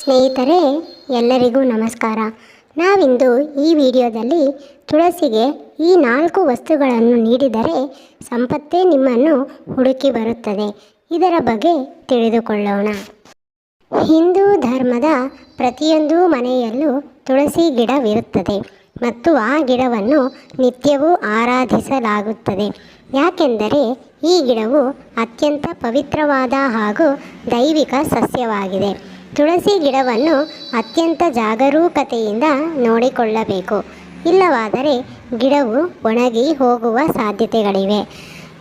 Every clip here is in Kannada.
ಸ್ನೇಹಿತರೆ, ಎಲ್ಲರಿಗೂ ನಮಸ್ಕಾರ. ನಾವಿಂದು ಈ ವಿಡಿಯೋದಲ್ಲಿ ತುಳಸಿಗೆ ಈ ನಾಲ್ಕು ವಸ್ತುಗಳನ್ನು ನೀಡಿದರೆ ಸಂಪತ್ತೇ ನಿಮ್ಮನ್ನು ಹುಡುಕಿ ಬರುತ್ತದೆ. ಇದರ ಬಗ್ಗೆ ತಿಳಿದುಕೊಳ್ಳೋಣ. ಹಿಂದೂ ಧರ್ಮದ ಪ್ರತಿಯೊಂದು ಮನೆಯಲ್ಲೂ ತುಳಸಿ ಗಿಡವಿರುತ್ತದೆ ಮತ್ತು ಆ ಗಿಡವನ್ನು ನಿತ್ಯವೂ ಆರಾಧಿಸಲಾಗುತ್ತದೆ. ಯಾಕೆಂದರೆ ಈ ಗಿಡವು ಅತ್ಯಂತ ಪವಿತ್ರವಾದ ಹಾಗೂ ದೈವಿಕ ಸಸ್ಯವಾಗಿದೆ. ತುಳಸಿ ಗಿಡವನ್ನು ಅತ್ಯಂತ ಜಾಗರೂಕತೆಯಿಂದ ನೋಡಿಕೊಳ್ಳಬೇಕು. ಇಲ್ಲವಾದರೆ ಗಿಡವು ಒಣಗಿ ಹೋಗುವ ಸಾಧ್ಯತೆಗಳಿವೆ.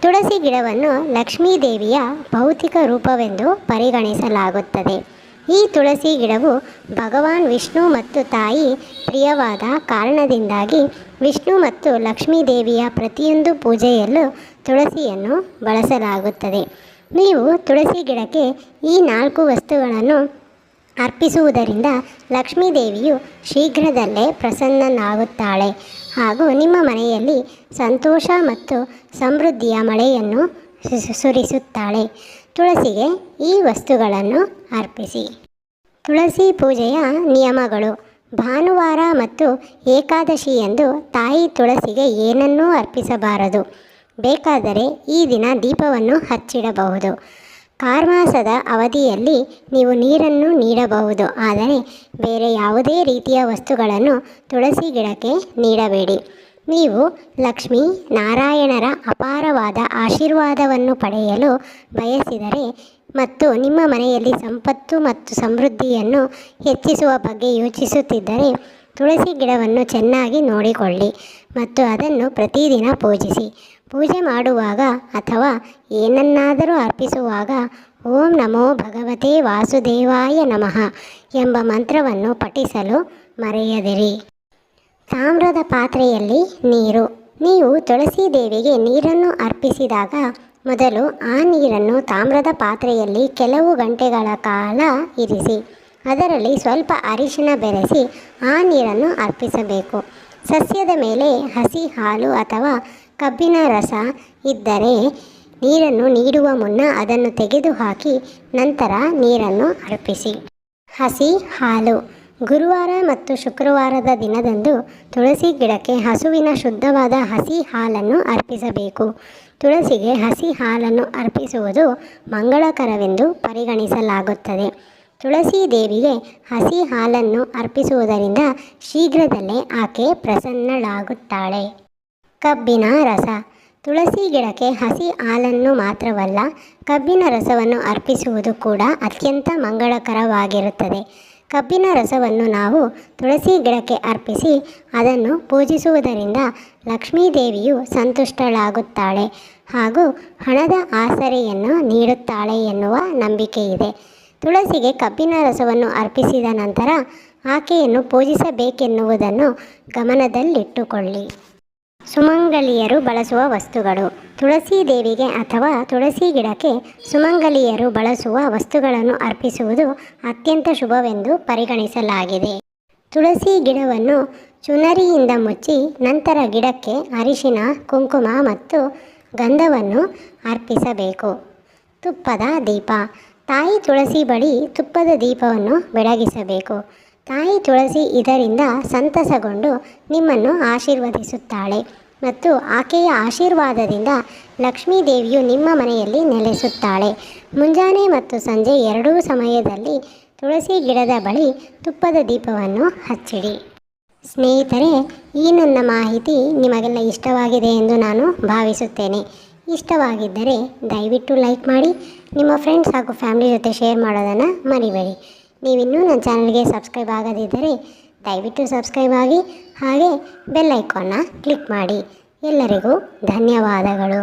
ತುಳಸಿ ಗಿಡವನ್ನು ಲಕ್ಷ್ಮೀ ದೇವಿಯ ಭೌತಿಕ ರೂಪವೆಂದು ಪರಿಗಣಿಸಲಾಗುತ್ತದೆ. ಈ ತುಳಸಿ ಗಿಡವು ಭಗವಾನ್ ವಿಷ್ಣು ಮತ್ತು ತಾಯಿ ಪ್ರಿಯವಾದ ಕಾರಣದಿಂದಾಗಿ ವಿಷ್ಣು ಮತ್ತು ಲಕ್ಷ್ಮೀ ದೇವಿಯ ಪ್ರತಿಯೊಂದು ಪೂಜೆಯಲ್ಲೂ ತುಳಸಿಯನ್ನು ಬಳಸಲಾಗುತ್ತದೆ. ನೀವು ತುಳಸಿ ಗಿಡಕ್ಕೆ ಈ ನಾಲ್ಕು ವಸ್ತುಗಳನ್ನು ಅರ್ಪಿಸುವುದರಿಂದ ಲಕ್ಷ್ಮೀದೇವಿಯು ಶೀಘ್ರದಲ್ಲೇ ಪ್ರಸನ್ನನಾಗುತ್ತಾಳೆ. ಹಾಗೂ ನಿಮ್ಮ ಮನೆಯಲ್ಲಿ ಸಂತೋಷ ಮತ್ತು ಸಮೃದ್ಧಿಯ ಮಳೆಯನ್ನು ಸುರಿಸುತ್ತಾಳೆ. ತುಳಸಿಗೆ ಈ ವಸ್ತುಗಳನ್ನು ಅರ್ಪಿಸಿ. ತುಳಸಿ ಪೂಜೆಯ ನಿಯಮಗಳು. ಭಾನುವಾರ ಮತ್ತು ಏಕಾದಶಿಯಂದು ತಾಯಿ ತುಳಸಿಗೆ ಏನನ್ನೂ ಅರ್ಪಿಸಬಾರದು. ಬೇಕಾದರೆ ಈ ದಿನ ದೀಪವನ್ನು ಹಚ್ಚಿಡಬಹುದು. ಕಾರ್ಮಾಸದ ಅವಧಿಯಲ್ಲಿ ನೀವು ನೀರನ್ನು ನೀಡಬಹುದು. ಆದರೆ ಬೇರೆ ಯಾವುದೇ ರೀತಿಯ ವಸ್ತುಗಳನ್ನು ತುಳಸಿ ಗಿಡಕ್ಕೆ ನೀಡಬೇಡಿ. ನೀವು ಲಕ್ಷ್ಮೀ ನಾರಾಯಣರ ಅಪಾರವಾದ ಆಶೀರ್ವಾದವನ್ನು ಪಡೆಯಲು ಬಯಸಿದರೆ ಮತ್ತು ನಿಮ್ಮ ಮನೆಯಲ್ಲಿ ಸಂಪತ್ತು ಮತ್ತು ಸಮೃದ್ಧಿಯನ್ನು ಹೆಚ್ಚಿಸುವ ಬಗ್ಗೆ ಯೋಚಿಸುತ್ತಿದ್ದರೆ ತುಳಸಿ ಗಿಡವನ್ನು ಚೆನ್ನಾಗಿ ನೋಡಿಕೊಳ್ಳಿ ಮತ್ತು ಅದನ್ನು ಪ್ರತಿದಿನ ಪೂಜಿಸಿ. ಪೂಜೆ ಮಾಡುವಾಗ ಅಥವಾ ಏನನ್ನಾದರೂ ಅರ್ಪಿಸುವಾಗ ಓಂ ನಮೋ ಭಗವತೆ ವಾಸುದೇವಾಯ ನಮಃ ಎಂಬ ಮಂತ್ರವನ್ನು ಪಠಿಸಲು ಮರೆಯದಿರಿ. ತಾಮ್ರದ ಪಾತ್ರೆಯಲ್ಲಿ ನೀರು. ನೀವು ತುಳಸಿ ದೇವಿಗೆ ನೀರನ್ನು ಅರ್ಪಿಸಿದಾಗ ಮೊದಲು ಆ ನೀರನ್ನು ತಾಮ್ರದ ಪಾತ್ರೆಯಲ್ಲಿ ಕೆಲವು ಗಂಟೆಗಳ ಕಾಲ ಇರಿಸಿ, ಅದರಲ್ಲಿ ಸ್ವಲ್ಪ ಅರಿಶಿನ ಬೆರೆಸಿ ಆ ನೀರನ್ನು ಅರ್ಪಿಸಬೇಕು. ಸಸ್ಯದ ಮೇಲೆ ಹಸಿ ಹಾಲು ಅಥವಾ ಕಬ್ಬಿನ ರಸ ಇದ್ದರೆ ನೀರನ್ನು ನೀಡುವ ಮುನ್ನ ಅದನ್ನು ತೆಗೆದುಹಾಕಿ ನಂತರ ನೀರನ್ನು ಅರ್ಪಿಸಿ. ಹಸಿ ಹಾಲು ಗುರುವಾರ ಮತ್ತು ಶುಕ್ರವಾರದ ದಿನದಂದು ತುಳಸಿ ಗಿಡಕ್ಕೆ ಹಸುವಿನ ಶುದ್ಧವಾದ ಹಸಿ ಹಾಲನ್ನು ಅರ್ಪಿಸಬೇಕು. ತುಳಸಿಗೆ ಹಸಿ ಹಾಲನ್ನು ಅರ್ಪಿಸುವುದು ಮಂಗಳಕರವೆಂದು ಪರಿಗಣಿಸಲಾಗುತ್ತದೆ. ತುಳಸಿ ದೇವಿಗೆ ಹಸಿ ಹಾಲನ್ನು ಅರ್ಪಿಸುವುದರಿಂದ ಶೀಘ್ರದಲ್ಲೇ ಆಕೆ ಪ್ರಸನ್ನಳಾಗುತ್ತಾಳೆ. ಕಬ್ಬಿನ ರಸ. ತುಳಸಿ ಗಿಡಕ್ಕೆ ಹಸಿ ಹಾಲನ್ನು ಮಾತ್ರವಲ್ಲ, ಕಬ್ಬಿನ ರಸವನ್ನು ಅರ್ಪಿಸುವುದು ಕೂಡ ಅತ್ಯಂತ ಮಂಗಳಕರವಾಗಿರುತ್ತದೆ. ಕಬ್ಬಿನ ರಸವನ್ನು ನಾವು ತುಳಸಿ ಗಿಡಕ್ಕೆ ಅರ್ಪಿಸಿ ಅದನ್ನು ಪೂಜಿಸುವುದರಿಂದ ಲಕ್ಷ್ಮೀದೇವಿಯು ಸಂತುಷ್ಟಳಾಗುತ್ತಾಳೆ ಹಾಗೂ ಹಣದ ಆಸರೆಯನ್ನು ನೀಡುತ್ತಾಳೆ ಎನ್ನುವ ನಂಬಿಕೆ ಇದೆ ತುಳಸಿಗೆ ಕಬ್ಬಿನ ರಸವನ್ನು ಅರ್ಪಿಸಿದ ನಂತರ ಆಕೆಯನ್ನು ಪೂಜಿಸಬೇಕೆನ್ನುವುದನ್ನು ಗಮನದಲ್ಲಿಟ್ಟುಕೊಳ್ಳಿ. ಸುಮಂಗಲಿಯರು ಬಳಸುವ ವಸ್ತುಗಳು. ತುಳಸಿ ದೇವಿಗೆ ಅಥವಾ ತುಳಸಿ ಗಿಡಕ್ಕೆ ಸುಮಂಗಲಿಯರು ಬಳಸುವ ವಸ್ತುಗಳನ್ನು ಅರ್ಪಿಸುವುದು ಅತ್ಯಂತ ಶುಭವೆಂದು ಪರಿಗಣಿಸಲಾಗಿದೆ. ತುಳಸಿ ಗಿಡವನ್ನು ಚುನರಿಯಿಂದ ಮುಚ್ಚಿ ನಂತರ ಗಿಡಕ್ಕೆ ಅರಿಶಿನ, ಕುಂಕುಮ ಮತ್ತು ಗಂಧವನ್ನು ಅರ್ಪಿಸಬೇಕು. ತುಪ್ಪದ ದೀಪ. ತಾಯಿ ತುಳಸಿ ಬಳಿ ತುಪ್ಪದ ದೀಪವನ್ನು ಬೆಳಗಿಸಬೇಕು. ತಾಯಿ ತುಳಸಿ ಇದರಿಂದ ಸಂತಸಗೊಂಡು ನಿಮ್ಮನ್ನು ಆಶೀರ್ವದಿಸುತ್ತಾಳೆ ಮತ್ತು ಆಕೆಯ ಆಶೀರ್ವಾದದಿಂದ ಲಕ್ಷ್ಮೀ ದೇವಿಯು ನಿಮ್ಮ ಮನೆಯಲ್ಲಿ ನೆಲೆಸುತ್ತಾಳೆ. ಮುಂಜಾನೆ ಮತ್ತು ಸಂಜೆ ಎರಡೂ ಸಮಯದಲ್ಲಿ ತುಳಸಿ ಗಿಡದ ಬಳಿ ತುಪ್ಪದ ದೀಪವನ್ನು ಹಚ್ಚಿಡಿ. ಸ್ನೇಹಿತರೆ, ಈ ನನ್ನ ಮಾಹಿತಿ ನಿಮಗೆಲ್ಲ ಇಷ್ಟವಾಗಿದೆ ಎಂದು ನಾನು ಭಾವಿಸುತ್ತೇನೆ. ಇಷ್ಟವಾಗಿದ್ದರೆ ದಯವಿಟ್ಟು ಲೈಕ್ ಮಾಡಿ, ನಿಮ್ಮ ಫ್ರೆಂಡ್ಸ್ ಹಾಗೂ ಫ್ಯಾಮಿಲಿ ಜೊತೆ ಶೇರ್ ಮಾಡೋದನ್ನು ಮರಿಬೇಡಿ. ನೀವಿನ್ನೂ ನನ್ನ ಚಾನಲ್ಗೆ ಸಬ್ಸ್ಕ್ರೈಬ್ ಆಗದಿದ್ದರೆ ದಯವಿಟ್ಟು ಸಬ್ಸ್ಕ್ರೈಬ್ ಆಗಿ, ಹಾಗೆ ಬೆಲ್ ಕ್ಲಿಕ್ ಮಾಡಿ. ಎಲ್ಲರಿಗೂ ಧನ್ಯವಾದಗಳು.